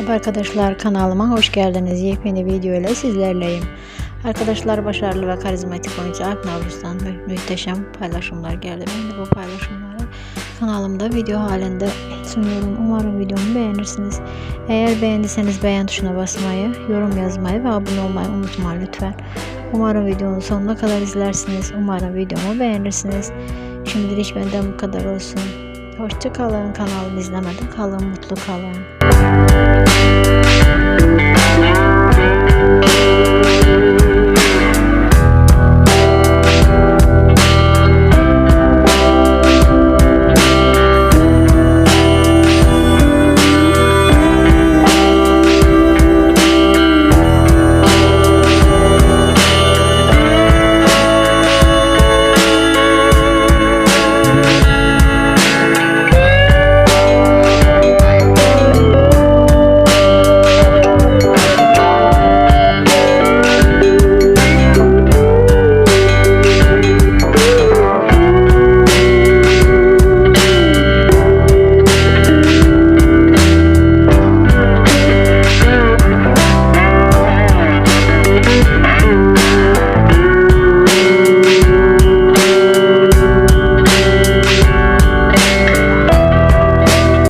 Merhaba arkadaşlar kanalıma hoş geldiniz. Yepyeni video ile sizlerleyim. Arkadaşlar başarılı ve karizmatik oyuncu Alp Navruz'dan mü- muhteşem paylaşımlar geldi. Ben de bu paylaşımları kanalımda video halinde sunuyorum. Umarım videomu beğenirsiniz. Eğer beğendiyseniz beğen tuşuna basmayı, yorum yazmayı ve abone olmayı unutma lütfen. Umarım videonun sonuna kadar izlersiniz. Umarım videomu beğenirsiniz. Şimdilik benden bu kadar olsun. hoşçakalın. Kanalımı izlemeden kalın, mutlu kalın.